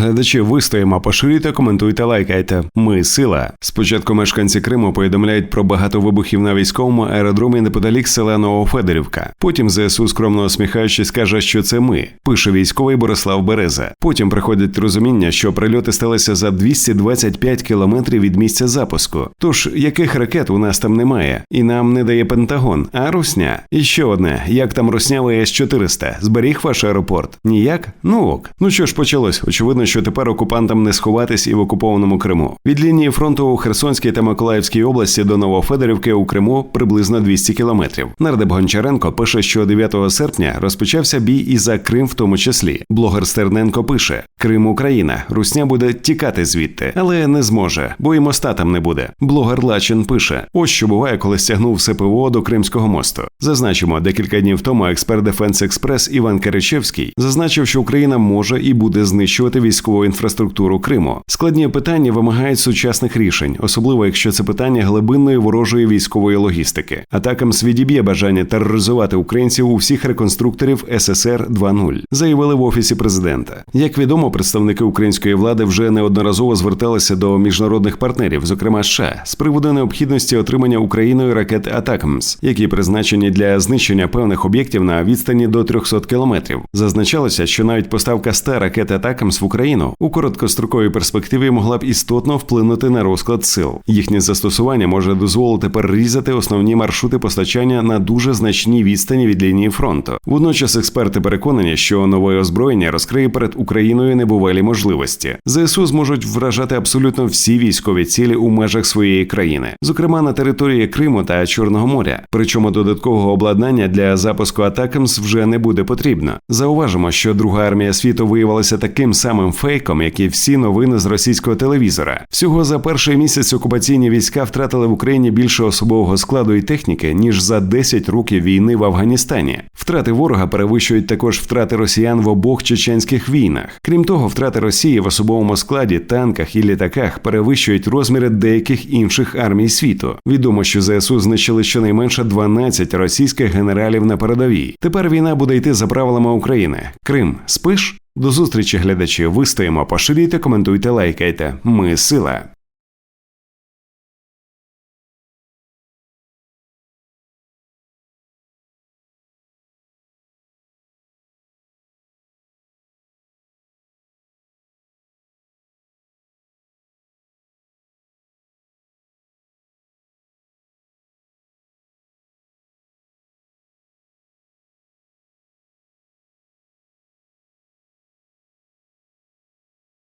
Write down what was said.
глядачі, вистоїмо, поширюйте, коментуйте, лайкайте. Ми сила. Спочатку мешканці Криму повідомляють про багато вибухів на військовому аеродромі неподалік села Новофедорівка. Потім ЗСУ скромно усміхаючись каже, що це ми. Пише військовий Борислав Береза. Потім приходить розуміння, що прильоти сталися за 225 кілометрів від місця запуску. Тож яких ракет у нас там немає, і нам не дає Пентагон, а Русня. І ще одне: як там Русня ВС 400 Зберіг ваш аеропорт? Ніяк? Ну ок. Ну що ж почалось? Очевидно, що тепер окупантам не сховатись і в окупованому Криму. Від лінії фронту у Херсонській та Миколаївській області до Новофедорівки у Криму приблизно 200 кілометрів. Нардеп Гончаренко пише, що 9 серпня розпочався бій і за Крим, в тому числі. Блогер Стерненко пише: Крим Україна. Русня буде тікати звідти, але не зможе, бо і моста там не буде. Блогер Лачин пише: ось що буває, коли стягнув все ПВО до Кримського мосту. Зазначимо, декілька днів тому експерт Defense Express Іван Керечевський зазначив, що Україна може і буде знищувати військову інфраструктуру Криму. Складні питання вимагають сучасних рішень, особливо якщо це питання глибинної ворожої військової логістики. Атакам відіб'є бажання тероризувати українців у всіх реконструкторів СССР 2.0, заявили в офісі президента. Як відомо, представники української влади вже неодноразово зверталися до міжнародних партнерів, зокрема США, з приводу необхідності отримання Україною ракет Атакамс, які призначені для знищення певних об'єктів на відстані до 300 кілометрів. Зазначалося, що навіть поставка 100 ракет Атакамс в Україну у короткостроковій перспективі могла б істотно вплинути на розклад сил. Їхнє застосування може дозволити перерізати основні маршрути постачання на дуже значній відстані від лінії фронту. Водночас експерти переконані, що нове озброєння розкриє перед Україною небувалі можливості. ЗСУ зможуть вражати абсолютно всі військові цілі у межах своєї країни, зокрема на території Криму та Чорного моря. Причому додаткового обладнання для запуску Атакамс вже не буде потрібно. Зауважимо, що друга армія світу виявилася таким самим фейком, як і всі новини з російського телевізора. Всього за перший місяць окупаційні війська втратили в Україні більше особового складу і техніки ніж за 10 років війни в Афганістані. Втрати ворога перевищують також втрати росіян в обох чеченських війнах. Крім того, втрати Росії в особовому складі, танках і літаках перевищують розміри деяких інших армій світу. Відомо, що ЗСУ знищили щонайменше 12 російських генералів на передовій. Тепер війна буде йти за правилами України. Крим, спиш? До зустрічі, глядачі. Вистоїмо, поширюйте, коментуйте, лайкайте. Ми сила.